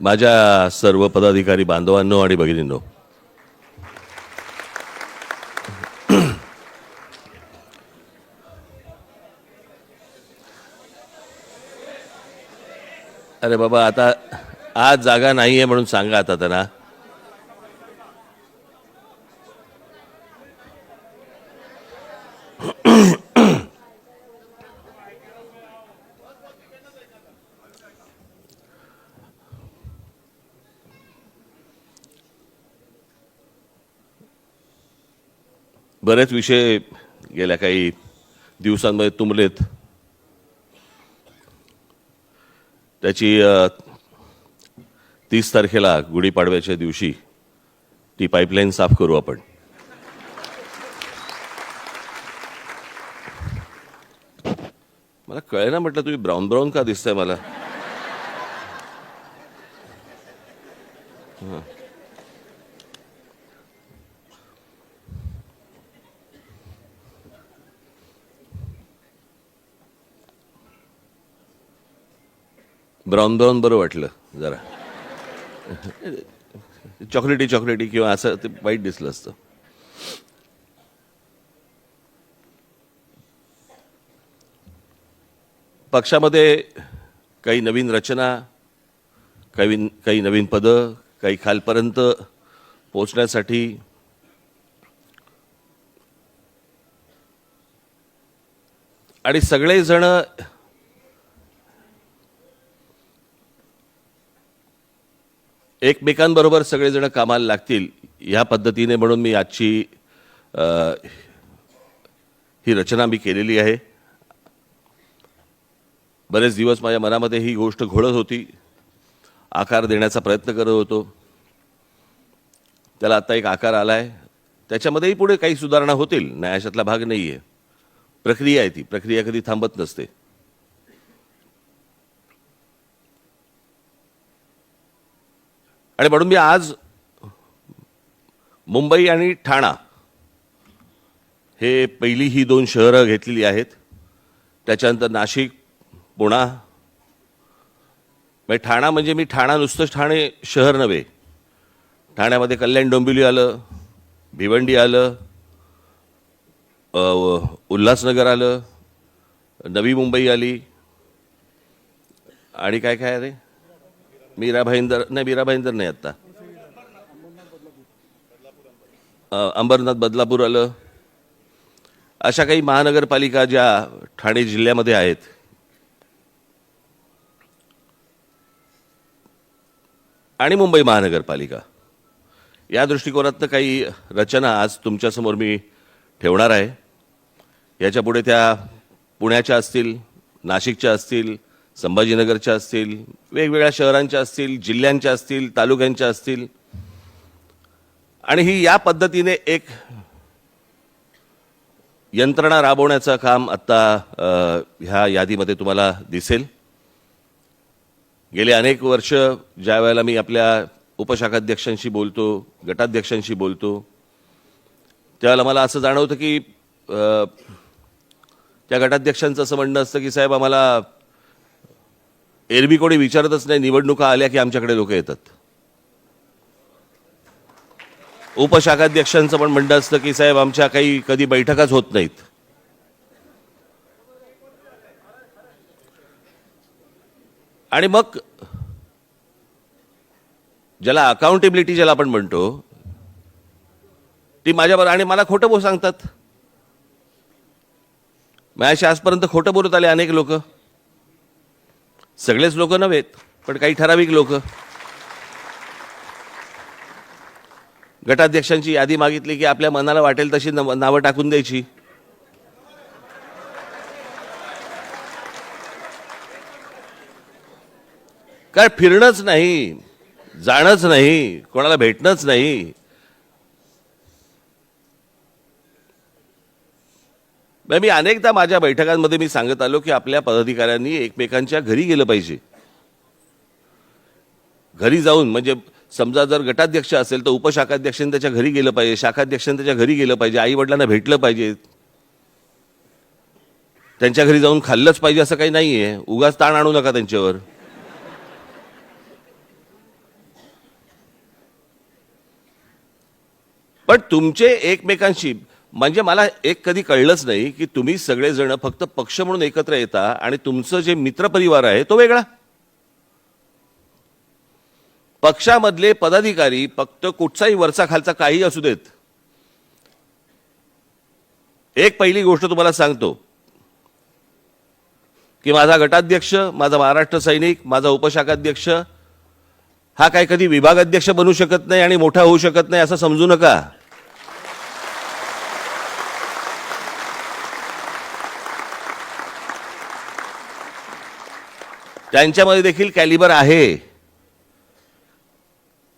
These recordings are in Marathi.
माझ्या सर्व पदाधिकारी बांधवांनो आणि भगिनींनो अरे बाबा आता आज जागा नाही आहे म्हणून सांगा आता त्यांना. बरेच विषय गेल्या काही दिवसांमध्ये तुंबलेत. त्याची तीस तारखेला गुढीपाडव्याच्या दिवशी ती पाईपलाईन साफ करू आपण. मला कळे ना म्हटलं तुम्ही ब्राऊन ब्राऊन का दिसतंय मला? ब्राऊन ब्राऊन बरं वाटलं जरा. चॉकलेटी चॉकलेटी किंवा असं ते वाईट दिसलं असतं. पक्षामध्ये काही नवीन रचना काही काही नवीन पदं काही खालपर्यंत पोचण्यासाठी आणि सगळेजण एकमेकांबरोबर सगळेजण कामाला लागतील ह्या पद्धतीने म्हणून मी आजची ही रचना मी केलेली आहे. बरेच दिवस माझ्या मनामध्ये ही गोष्ट घोळत होती. आकार देण्याचा प्रयत्न करत होतो. त्याला आता एक आकार आला आहे त्याच्यामध्येही पुढे काही सुधारणा होतील. न्यायाशातला भाग नाही आहे प्रक्रिया आहे ती. प्रक्रिया कधी थांबत नसते. आणि म्हणून मी आज मुंबई आणि ठाणा हे पहिली ही दोन शहरं घेतलेली आहेत. त्याच्यानंतर नाशिक पुणा. म्हणजे ठाणा म्हणजे मी ठाणा नुसतंच ठाणे शहर नव्हे. ठाण्यामध्ये कल्याण डोंबिवली आलं भिवंडी आलं उल्हासनगर आलं नवी मुंबई आली. आणि काय काय रे? मीरा भाईंदर नाही मीरा भाईंदर नाही आत्ता अंबरनाथ बदलापूर आलं. अशा काही महानगरपालिका ज्या ठाणे जिल्ह्यामध्ये आहेत आणि मुंबई महानगरपालिका या दृष्टिकोनातनं काही रचना आज तुमच्यासमोर मी ठेवणार आहे. याच्यापुढे त्या पुण्याच्या असतील नाशिकच्या असतील संभाजीनगरच्या असतील वेगवेगळ्या शहरांच्या असतील जिल्ह्यांच्या असतील तालुक्यांच्या असतील. आणि ही या पद्धतीने एक यंत्रणा राबवण्याचं काम आत्ता ह्या यादीमध्ये तुम्हाला दिसेल. गेले अनेक वर्ष ज्या वेळेला मी आपल्या उपशाखाध्यक्षांशी बोलतो गटाध्यक्षांशी बोलतो त्यावेळेला मला असं जाणवतं की त्या गटाध्यक्षांचं असं म्हणणं असतं की साहेब आम्हाला एरवी कोणी विचारतच नाही निवडणुका आल्या की आमच्याकडे लोक येतात. उपशाखाध्यक्षांचं पण म्हणणं असतं की साहेब आमच्या काही कधी बैठकाच होत नाहीत. आणि मग ज्याला अकाउंटेबिलिटी ज्याला आपण म्हणतो ती माझ्याबरोबर आणि मला खोटं बोल सांगतात. माझ्याशी आजपर्यंत खोटं बोलत आले अनेक लोक. सगळेच लोक नव्हेत पण काही ठराविक लोक. गटाध्यक्षांची यादी मागितली की आपल्या मनाला वाटेल तशी नव- नावं टाकून द्यायची. काय फिरणंच नाही जाणंच नाही कोणाला भेटणंच नाही. मी अनेकदा माझ्या बैठकांमध्ये मी सांगत आलो की आपल्या पदाधिकाऱ्यांनी एकमेकांच्या घरी गेलं पाहिजे. घरी जाऊन म्हणजे समजा जर गटाध्यक्ष असेल तर उपशाखाध्यक्षांनी त्याच्या घरी गेलं पाहिजे शाखाध्यक्षांनी त्याच्या घरी गेलं पाहिजे आई वडिलांना भेटलं पाहिजे. त्यांच्या घरी जाऊन खाल्लंच पाहिजे असं काही नाही आहे उगाच ताण आणू नका त्यांच्यावर. पण तुमचे एकमेकांशी म्हणजे मला एक कधी कळलंच नाही की तुम्ही सगळेजण फक्त पक्ष म्हणून एकत्र येता आणि तुमचं जे मित्रपरिवार आहे तो वेगळा. पक्षामधले पदाधिकारी फक्त कुठचाही वरचा खालचा काही असू देत. एक पहिली गोष्ट तुम्हाला सांगतो की माझा गटाध्यक्ष माझा महाराष्ट्र सैनिक माझा उपशाखाध्यक्ष हा काय कधी विभागाध्यक्ष बनू शकत नाही आणि मोठा होऊ शकत नाही असं समजू नका. त्यांच्यामध्ये देखील कॅलिबर आहे.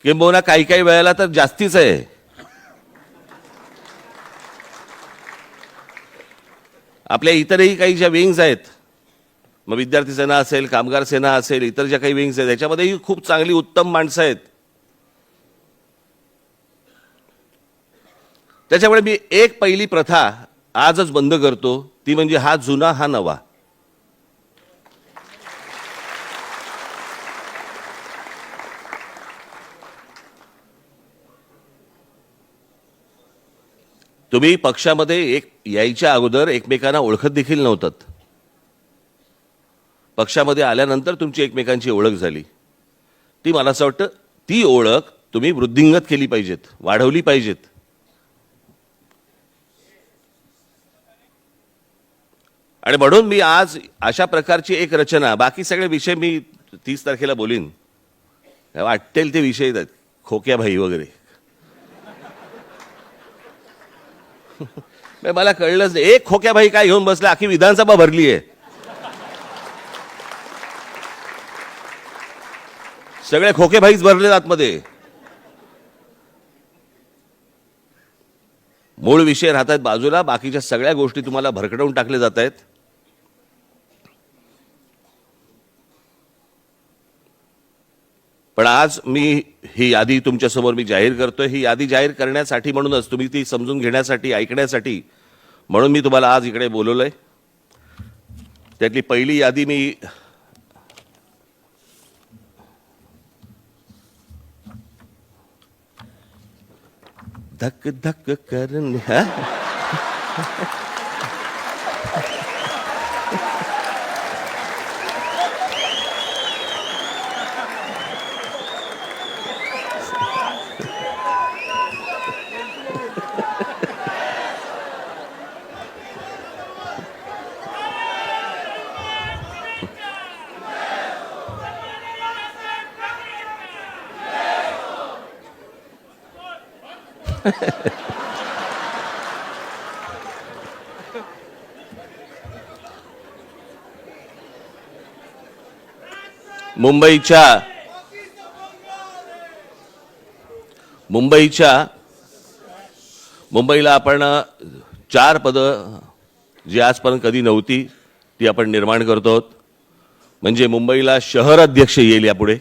किंबहुना काही काही वेळेला तर जास्तीच आहे. आपल्या इतरही काही ज्या विंग्स आहेत मग विद्यार्थी सेना असेल कामगार सेना असेल इतर ज्या काही विंग्स आहेत त्याच्यामध्येही खूप चांगली उत्तम माणसं आहेत. त्याच्यामुळे मी एक पहिली प्रथा आजच बंद करतो. ती म्हणजे हा जुना हा नवा. तुम्ही पक्षामध्ये एक यायच्या अगोदर एकमेकांना ओळखत देखील नव्हतात. पक्षामध्ये आल्यानंतर तुमची एकमेकांची ओळख झाली. ती मला असं वाटतं ती ओळख तुम्ही वृद्धिंगत केली पाहिजेत वाढवली पाहिजेत. आणि म्हणून मी आज अशा प्रकारची एक रचना बाकी सगळे विषय मी तीस तारखेला बोलीन. वाटतील ते विषय खोक्या खोक्याभाई वगैरे नाही, मला कळलंच नाही. एक खोक्याबाई काय घेऊन बसला अखी विधानसभा भरली आहे. सगळे खोकेभाईच भरले आतमध्ये. मूळ विषय राहतात बाजूला बाकीच्या सगळ्या गोष्टी तुम्हाला भरकटवून टाकले जात आहेत. पण आज मी ही यादी तुमच्यासमोर मी जाहीर करतोय. ही यादी जाहीर करण्यासाठी म्हणूनच तुम्ही ती समजून घेण्यासाठी ऐकण्यासाठी म्हणून मी तुम्हाला आज इकडे बोलवलंय. त्यातली पहिली यादी मी धक धक करण्या मुंबईच्या मुंबईच्या मुंबईला आपण चार पदं जी आजपर्यंत कधी नव्हती ती आपण निर्माण करतो आहोत. म्हणजे मुंबईला शहर अध्यक्ष येईल यापुढे.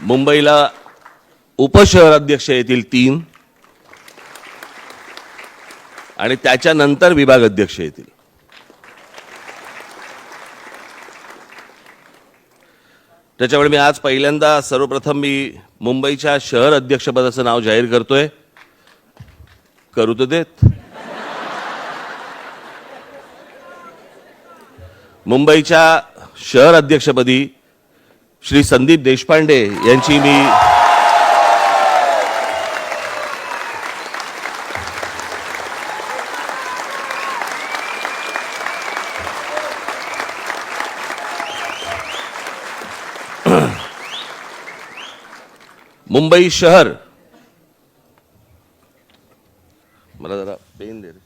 मुंबईला उपशहर अध्यक्ष येतील तीन. आणि त्याच्यानंतर विभाग अध्यक्ष येतील. त्याच्यामुळे मी आज पहिल्यांदा सर्वप्रथम मी मुंबईच्या शहर अध्यक्षपदाचं नाव जाहीर करतोय. करू तर देत. मुंबईच्या शहर अध्यक्षपदी श्री संदीप देशपांडे यांची मी मुंबई शहर मला जरा पेन दे रे.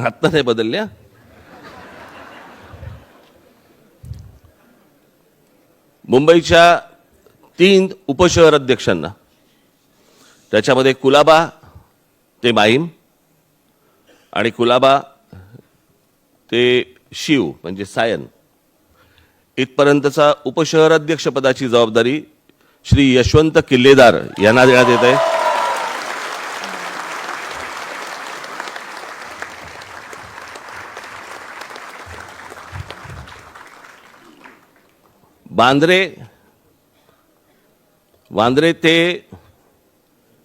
आत्ता नाही बदलल्या मुंबईच्या तीन उपशहर अध्यक्षांना त्याच्यामध्ये कुलाबा ते माहीम आणि कुलाबा ते शिव म्हणजे सायन इथपर्यंतचा उपशहर अध्यक्षपदाची जबाबदारी श्री यशवंत किल्लेदार यांना देण्यात येत आहे बांद्रे वांद्रे ते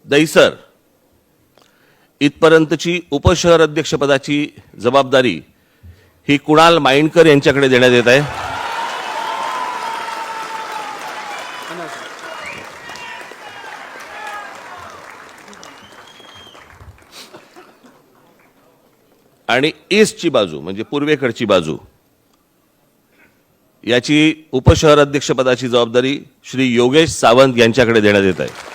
दैसर इथपर्यंतची उपशहर अध्यक्षपदाची जबाबदारी ही कुणाल माइंडकर यांच्याकडे देण्यात येत आहे. आणि ईस्टची बाजू म्हणजे पूर्वेकडची बाजू याची उपशहर अध्यक्षपदाची जबाबदारी श्री योगेश सावंत यांच्याकडे देण्यात येत आहे.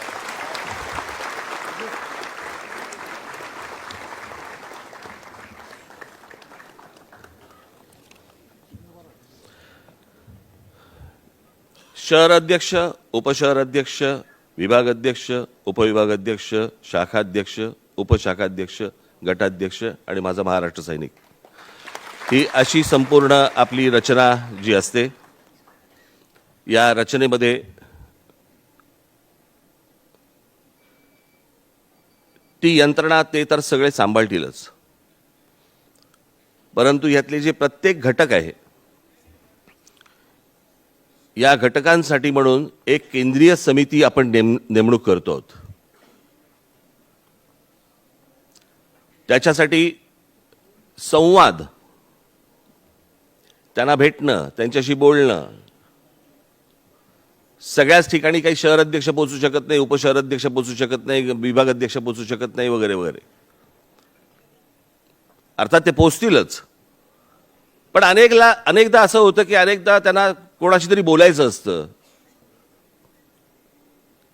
शहर अध्यक्ष उपशहर अध्यक्ष विभाग अध्यक्ष उपविभागाध्यक्ष शाखाध्यक्ष उपशाखाध्यक्ष गटाध्यक्ष आणि माझा महाराष्ट्र सैनिक. ही अशी संपूर्ण आपली रचना जी असते या रचनेमध्ये ती यंत्रणा ते तर सगळे सांभाळतीलच. परंतु यातले जे प्रत्येक घटक आहे या घटकांसाठी म्हणून एक केंद्रीय समिती आपण नेम नेमणूक करतो आहोत त्याच्यासाठी संवाद त्यांना भेटणं त्यांच्याशी बोलणं. सगळ्याच ठिकाणी काही शहर अध्यक्ष पोचू शकत नाही उपशहर अध्यक्ष पोचू शकत नाही विभाग अध्यक्ष पोचू शकत नाही वगैरे वगैरे. अर्थात ते पोचतीलच. पण अनेकला अनेकदा असं होतं की अनेकदा त्यांना कोणाशी तरी बोलायचं असतं.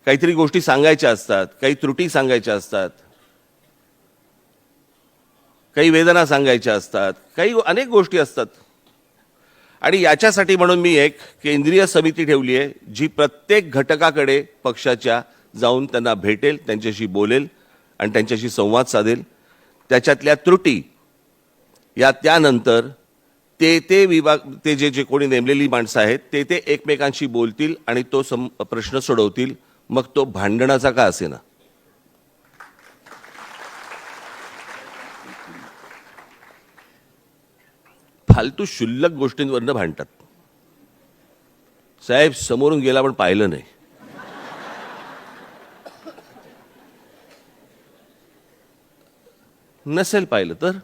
काहीतरी गोष्टी सांगायच्या असतात काही त्रुटी सांगायच्या असतात. काही वेदना सांगायच्या असतात काही अनेक गोष्टी असतात. आणि याच्यासाठी म्हणून मी एक केंद्रीय समिती ठेवली आहे जी प्रत्येक घटकाकडे पक्षाच्या जाऊन त्यांना भेटेल त्यांच्याशी बोलेल आणि त्यांच्याशी संवाद साधेल. त्याच्यातल्या त्रुटी या त्यानंतर ते ते विभाग ते जे जे कोणी नेमलेली माणसं आहेत ते ते एकमेकांशी बोलतील आणि तो सम प्रश्न सोडवतील. मग तो भांडणाचा का असेना? फालतू शुल्लक गोष्टींवरनं भांडतात. साहेब समोरून गेला पण पाहिलं नाही. नसेल पाहिलं तर?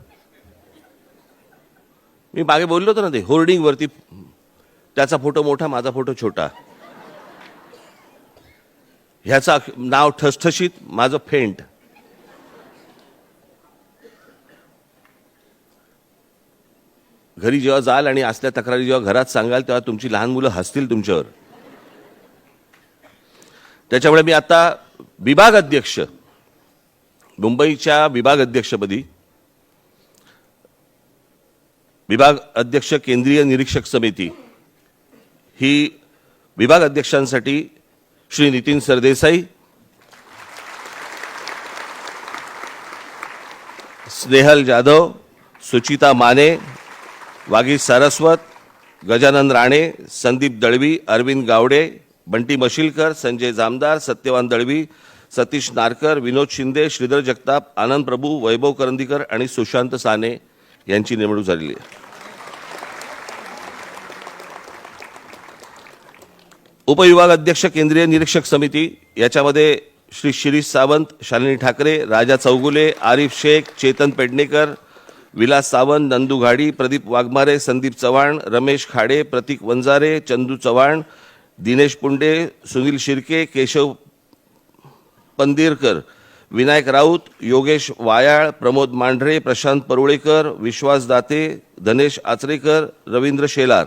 मी मागे बोललो होतो ना ते होर्डिंग वरती त्याचा फोटो मोठा माझा फोटो छोटा. ह्याचा नाव ठसठशीत माझं फेंट. घरी जेव्हा जाल आणि असल्या तक्रारी जेव्हा घरात सांगाल तेव्हा तुमची लहान मुलं हसतील तुमच्यावर. त्याच्यामुळे मी आता विभाग अध्यक्ष मुंबईच्या विभाग अध्यक्षपदी विभाग अध्यक्ष केंद्रीय निरीक्षक समिती ही विभाग अध्यक्षांसाठी श्री नितीन सरदेसाई स्नेहल जाधव सुचिता माने वागी सारस्वत गजानन राणे संदीप दळवी अरविंद गावडे बंटी मशिलकर संजय जामदार सत्यवान दळवी सतीश नारकर विनोद शिंदे श्रीधर जगताप आनंद प्रभू वैभव करंदीकर आणि सुशांत साने यांची नेमणूक झालेली आहे. उपविभाग अध्यक्ष केंद्रीय निरीक्षक समिती याच्यामध्ये श्री शिरीष सावंत शालिनी ठाकरे राजा चौगुले आरिफ शेख चेतन पेडणेकर विलास सावंत नंदू घाडी प्रदीप वाघमारे संदीप चव्हाण रमेश खाडे प्रतीक वंजारे चंदू चव्हाण दिनेश पुंडे सुनील शिर्के केशव पंदिरकर विनायक राऊत योगेश वायाळ प्रमोद मांढरे प्रशांत परुळेकर विश्वास दाते धनेश आचरेकर रवींद्र शेलार.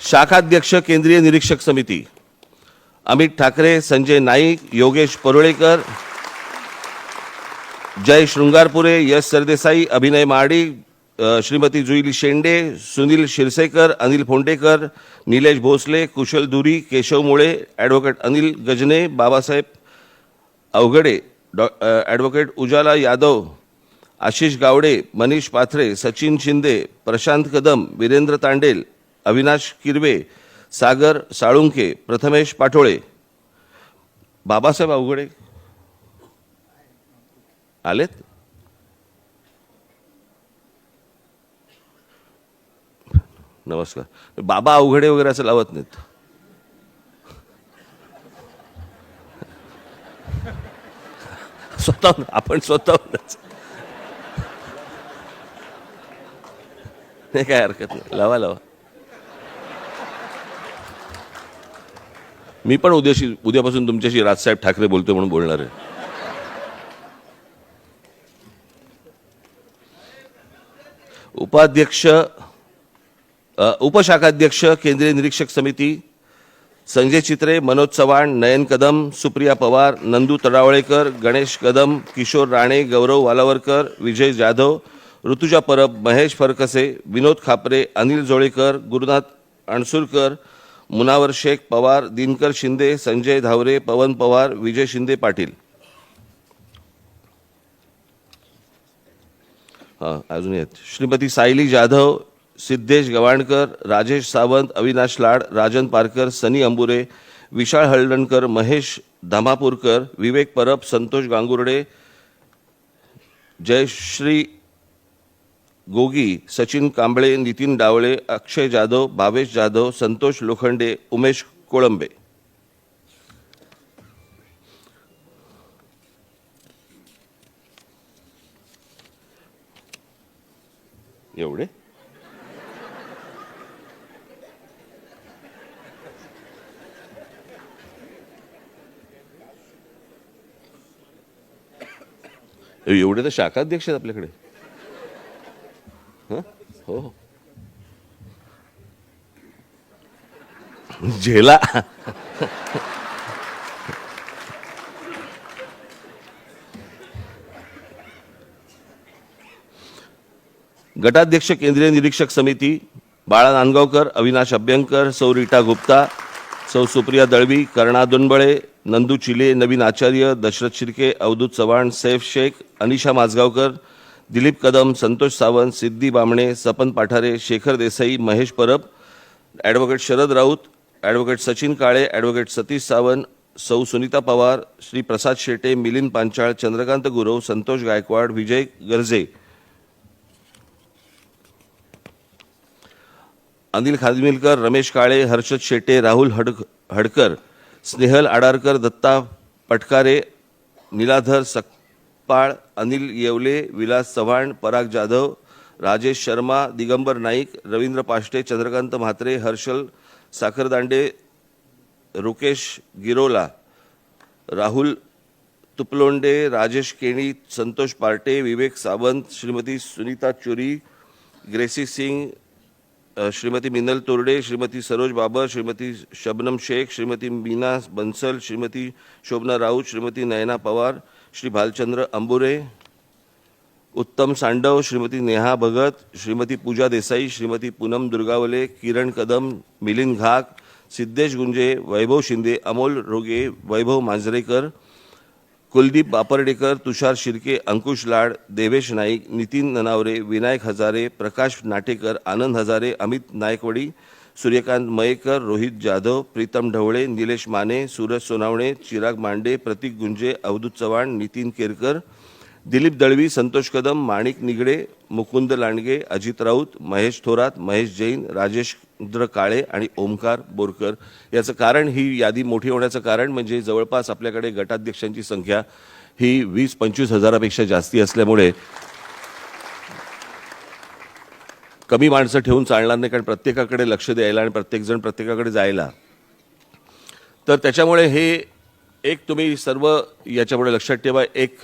शाखाध्यक्ष केंद्रीय निरीक्षक समिती. अमित ठाकरे संजय नाईक योगेश परुळेकर जय शृंगारपुरे यश सरदेसाई अभिनय माडी श्रीमती जुईली शेंडे सुनील शिरसेकर अनिल फोंडेकर निलेश भोसले कुशल दुरी केशव मुळे ॲडव्होकेट अनिल गजने बाबासाहेब अवघडे डॉ ॲडव्होकेट उजाला यादव आशिष गावडे मनीष पाथरे सचिन शिंदे प्रशांत कदम वीरेंद्र तांडेल अविनाश किरवे सागर साळुंके प्रथमेश पाटोळे बाबासाहेब अवघडे. आलेत नमस्कार. बाबा अवघडे वगैरे असं लावत नाहीत. स्वतःहून आपण स्वतःहूनच. नाही काय हरकत नाही. लावा लावा. मी पण उद्याशी उद्यापासून तुमच्याशी राजसाहेब ठाकरे बोलतोय म्हणून बोलणार आहे. उपाध्यक्ष उपशाखाध्यक्ष केंद्रीय निरीक्षक समिती संजय चित्रे मनोज चव्हाण नयन कदम सुप्रिया पवार नंदू तडावळेकर गणेश कदम किशोर राणे गौरव वालावरकर विजय जाधव ऋतुजा परब महेश फरकसे विनोद खापरे अनिल जोळेकर गुरुनाथ अणसुरकर मुनावर शेख पवार दिनकर शिंदे संजय धावरे पवन पवार विजय शिंदे पाटील. हां अजून आहेत श्रीमती सायली जाधव सिद्धेश गवाणकर राजेश सावंत अविनाश लाड राजन पारकर सनी अंबुरे विशाळ हळदणकर महेश धामापूरकर विवेक परब संतोष गांगुर्डे जयश्री गोगी सचिन कांबळे नितीन डावळे अक्षय जाधव भावेश जाधव संतोष लोखंडे उमेश कोळंबे. एवढे? एवढे तर शाखाध्यक्ष आहेत आपल्याकडे. हो? हो. झेला. गटाध्यक्ष केंद्रीय निरीक्षक समिती Bala Nandgaonkar Avinash Abhyankar Sau Rita Gupta Sau Supriya Dalvi Karna Dunbale Nandu Chile Naveen Acharya Dashrath Shirke Avdhoot Chavan Saif Shaikh Anisha Mazgaonkar Dilip Kadam Santosh Sawant Siddhi Bamne Sapan Pathare Shekhar Desai Mahesh Parab advocate Sharad Raut advocate Sachin Kale advocate Satish Sawant सौ सुनीता पवार श्री प्रसाद शेटे मिलिंद पांचाळ चंद्रकांत गुरव संतोष गायकवाड विजय गर्जे अनिल खादमिलकर रमेश काळे हर्षद शेटे राहुल हड हडकर स्नेहल आडारकर दत्ता पटकारे निलाधर सकपाळ अनिल येवले विलास चव्हाण पराग जाधव राजेश शर्मा दिगंबर नाईक रवींद्र पाष्टे चंद्रकांत म्हात्रे हर्षल साखरदांडे रुकेश गिरोला राहुल तुपलोंडे राजेश केणी संतोष पार्टे विवेक सावंत श्रीमती सुनीता चुरी ग्रेसी सिंग श्रीमती मिनल तोरडे श्रीमती सरोज बाबर श्रीमती शबनम शेख श्रीमती मीना बन्सल श्रीमती शोभना राऊत श्रीमती नयना पवार श्री भालचंद्र अंबुरे उत्तम सांडव श्रीमती नेहा भगत श्रीमती पूजा देसाई श्रीमती पूनम दुर्गावले किरण कदम मिलिंद घाक सिद्धेश गुंजे वैभव शिंदे अमोल रोगे वैभव मांजरेकर कुलदीप बापर्डेकर तुषार शिर्के अंकुश लाड देवेश नाईक नितीन ननावरे विनायक हजारे प्रकाश नाटेकर आनंद हजारे अमित नायकवडी सूर्यकांत मयेकर रोहित जाधव प्रीतम ढवळे निलेश माने सूरज सोनावणे चिराग मांडे प्रतीक गुंजे अवधूत चव्हाण नितीन केरकर दिलीप दळवी संतोष कदम माणिक निगडे मुकुंद लांडगे अजित राऊत महेश थोरात महेश जैन राजेशद्र काळे आणि ओमकार बोरकर याचं कारण ही यादी मोठी होण्याचं कारण म्हणजे जवळपास आपल्याकडे गटाध्यक्षांची संख्या ही वीस पंचवीस हजारापेक्षा जास्ती असल्यामुळे कमी माणसं ठेवून चालणार नाही कारण प्रत्येकाकडे लक्ष द्यायला आणि प्रत्येकजण प्रत्येकाकडे जायला. तर त्याच्यामुळे हे एक तुम्ही सर्व याच्यामुळे लक्षात ठेवा एक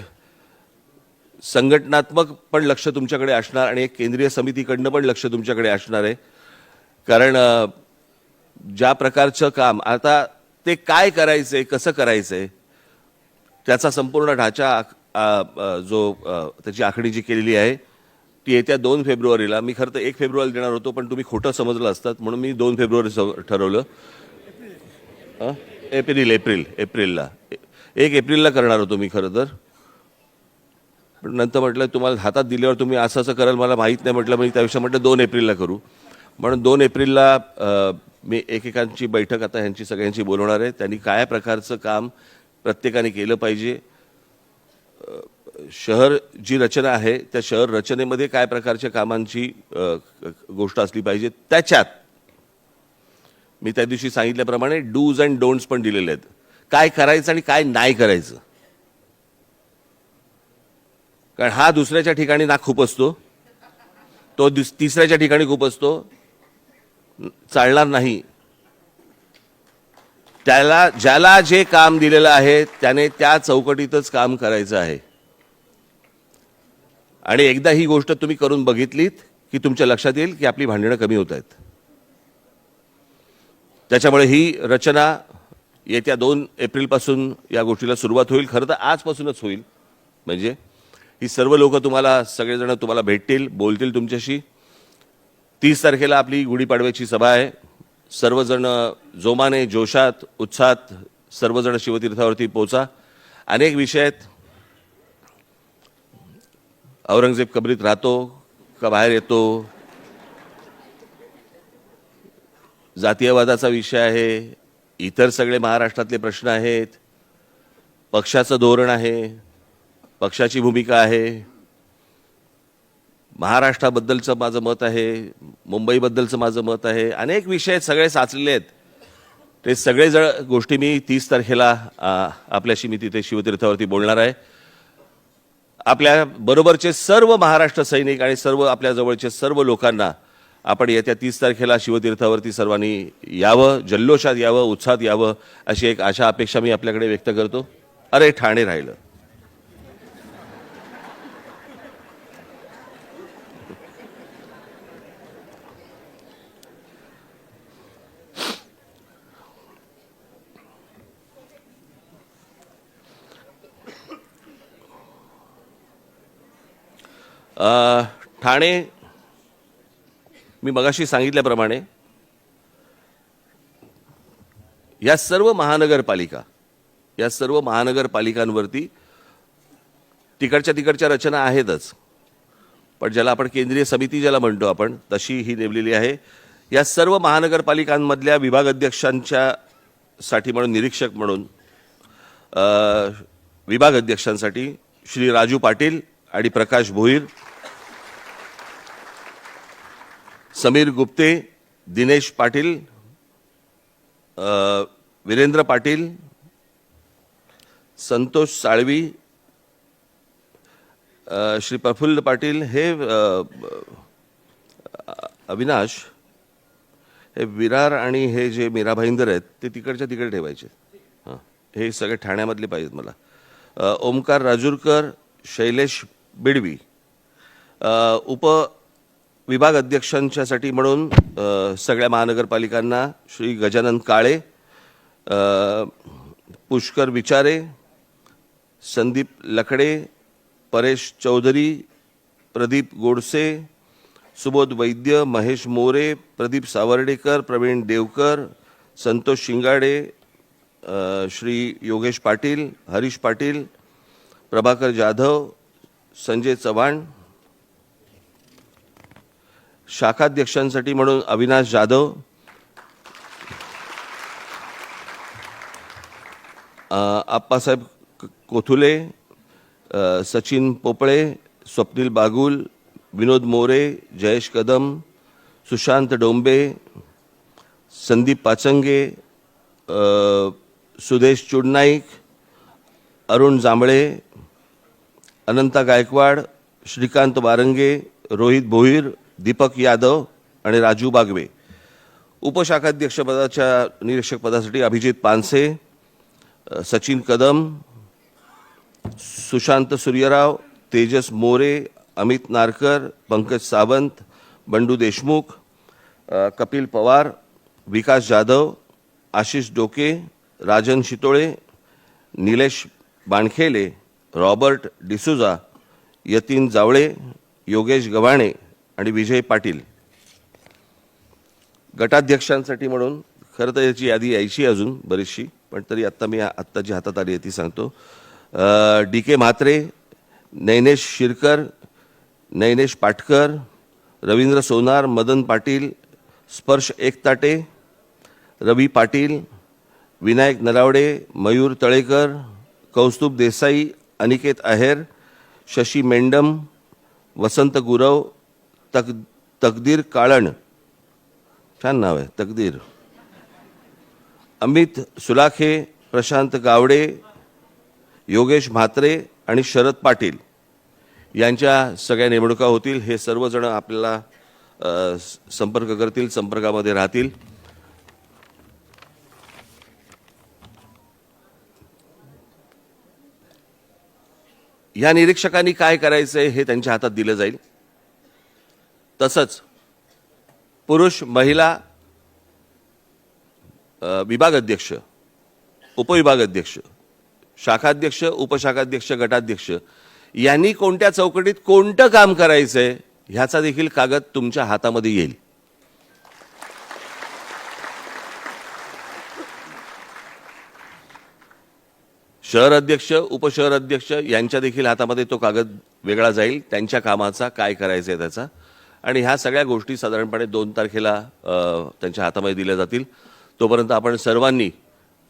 संघटनात्मक पण लक्ष तुमच्याकडे असणार आणि एक केंद्रीय समितीकडनं पण लक्ष तुमच्याकडे असणार आहे. कारण ज्या प्रकारचं काम आता ते काय करायचं आहे कसं करायचं आहे त्याचा संपूर्ण ढाचा जो त्याची आखणी जी केलेली आहे ती येत्या दोन फेब्रुवारीला मी खरं तर एक फेब्रुवारी देणार होतो पण तुम्ही खोटं समजलं असतात म्हणून मी दोन फेब्रुवारी ठरवलं. एप्रिल एप्रिल एप्रिलला. एक एप्रिलला करणार होतो मी खरं तर. नंतर म्हटलं तुम्हाला हातात दिल्यावर तुम्ही असं असं कराल मला माहीत नाही म्हटलं मी त्याविषयी म्हटलं दोन एप्रिलला करू. म्हणून दोन एप्रिलला मी एकेकांची बैठक आता ह्यांची सगळ्यांची बोलवणार आहे. त्यांनी काय प्रकारचं काम प्रत्येकाने केलं पाहिजे? शहर जी रचना आहे त्या शहर रचनेमध्ये काय प्रकारच्या कामांची गोष्ट असली पाहिजे? त्याच्यात मी त्या दिवशी सांगितल्याप्रमाणे डूज अँड डोंट्स पण दिलेले आहेत. काय करायचं आणि काय नाही करायचं? कारण हा दुसऱ्याच्या ठिकाणी नाक खूप असतो. तो दुस तिसऱ्याच्या ठिकाणी खूप असतो. चालणार नाही. त्याला ज्याला जे काम दिलेलं आहे त्याने त्या चौकटीतच काम करायचं आहे. आणि एकदा ही गोष्ट तुम्ही करून बघितलीत की तुमच्या लक्षात येईल की आपली भांडणं कमी होत आहेत. त्याच्यामुळे ही रचना येत्या दोन एप्रिलपासून या गोष्टीला सुरुवात होईल. खरं तर आजपासूनच होईल. म्हणजे ही सर्व लोक तुम्हाला सगळेजण तुम्हाला भेटतील बोलतील तुमच्याशी. तीस तारखेला आपली गुढीपाडव्याची सभा आहे. सर्वजण जोमाने जोशात उत्साहात सर्वजण शिवतीर्थावरती पोचा. अनेक विषय आहेत. औरंगजेब कबरीत राहतो का बाहेर येतो? जातीयवादाचा विषय आहे. इतर सगळे महाराष्ट्रातले प्रश्न आहेत. पक्षाचं धोरण आहे. पक्षाची भूमिका आहे. महाराष्ट्राबद्दलचं माझं मत आहे. मुंबईबद्दलचं माझं मत आहे. अनेक विषय सगळे साचलेले आहेत. ते सगळे जण गोष्टी मी तीस तारखेला आपल्याशी मी तिथे शिवतीर्थावरती बोलणार आहे. आपल्या बरोबरचे सर्व महाराष्ट्र सैनिक आणि सर्व आपल्या जवळचे सर्व लोकांना आपण येत्या तीस तारखेला शिवतीर्थावरती सर्वांनी यावं जल्लोषात यावं उत्साहात यावं अशी एक आशा अपेक्षा मी आपल्याकडे व्यक्त करतो. अरे ठाणे राहिलं. ठाणे मी मगाशी सांगितल्याप्रमाणे या सर्व महानगरपालिका या सर्व महानगरपालिकांवरती तिकडच्या तिकडच्या रचना आहेतच. पण ज्याला आपण केंद्रीय समिती ज्याला म्हणतो आपण तशी ही नेमलेली आहे. या सर्व महानगरपालिकांमधल्या विभाग अध्यक्षांच्या साठी म्हणून निरीक्षक म्हणून विभाग अध्यक्षांसाठी श्री राजू पाटील आणि प्रकाश भोईर समीर गुप्ते दिनेश पाटील वीरेंद्र पाटील संतोष साळवी श्री प्रफुल्ल पाटील हे अविनाश हे विरार आणि हे जे मीरा भाईंदर आहेत ते तिकडच्या तिकडे ठेवायचे. हां हे सगळे ठाण्यामधले पाहिजेत मला. ओमकार राजूरकर शैलेश बिडवी उप विभाग अध्यक्षांच्यासाठी म्हणून सगळ्या महानगरपालिकांना श्री गजानन काळे पुष्कर विचारे संदीप लकडे परेश चौधरी प्रदीप गोडसे सुबोध वैद्य महेश मोरे प्रदीप सावर्डेकर प्रवीण देवकर संतोष शिंगाडे श्री योगेश पाटील हरीश पाटील प्रभाकर जाधव संजय चव्हाण शाखाध्यक्षांसाठी म्हणून अविनाश जाधव. आप्पासाहेब कोथुले सचिन पोपळे स्वप्नील बागुल विनोद मोरे जयेश कदम सुशांत डोंबे संदीप पाचंगे सुदेश चुडनाईक अरुण जांभळे अनंता गायकवाड श्रीकांत वारंगे रोहित भोईर दीपक यादव आणि राजू बागवे. उपशाखाध्यक्षपदाच्या निरीक्षक पदासाठी अभिजित पानसे सचिन कदम सुशांत सूर्यराव तेजस मोरे अमित नारकर पंकज सावंत बंडू देशमुख कपिल पवार विकास जाधव आशिष डोके राजन शितोळे निलेश बाणखेले रॉबर्ट डिसुजा यतीन जावळे योगेश गव्हाणे आणि विजय पाटील गटाध्यक्षांसाठी म्हणून खरं तर याची यादी यायची अजून बरीचशी पण तरी आत्ता मी आत्ता जी हातात आली आहे ती सांगतो. डी के म्हात्रे नैनेश शिरकर नैनेश पाटकर रवींद्र सोनार मदन पाटील स्पर्श एकताटे रवी पाटील विनायक नरावडे मयूर तळेकर कौस्तुभ देसाई अनिकेत आहेर शशी मेंडम वसंत गुरव तक तकदीर काळण. छान नाव आहे तकदीर. अमित सुलाखे प्रशांत गावडे योगेश म्हात्रे आणि शरद पाटील यांच्या सगळ्या नेमणुका होतील. हे सर्वजण आपल्याला संपर्क करतील संपर्कामध्ये राहतील. या निरीक्षकांनी काय करायचंय हे त्यांच्या हातात दिलं जाईल. तसंच पुरुष महिला विभागाध्यक्ष विभाग अध्यक्ष उपविभाग अध्यक्ष शाखाध्यक्ष उपशाखाध्यक्ष गटाध्यक्ष यांनी कोणत्या चौकटीत कोणतं काम करायचंय ह्याचा देखील कागद तुमच्या हातामध्ये येईल. शहर अध्यक्ष उपशहर अध्यक्ष यांच्या देखील हातामध्ये तो कागद वेगळा जाईल. त्यांच्या कामाचा काय करायचं आहे त्याचा. आणि ह्या सगळ्या गोष्टी साधारणपणे दोन तारखेला त्यांच्या हातामध्ये दिल्या जातील. तोपर्यंत आपण सर्वांनी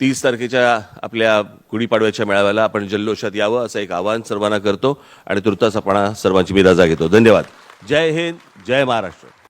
तीस तारखेच्या आपल्या गुढीपाडव्याच्या मेळाव्याला आपण जल्लोषात यावं असं एक आवाहन सर्वांना करतो आणि तुर्तास आपण सर्वांची मी रजा घेतो. धन्यवाद. जय हिंद जय महाराष्ट्र.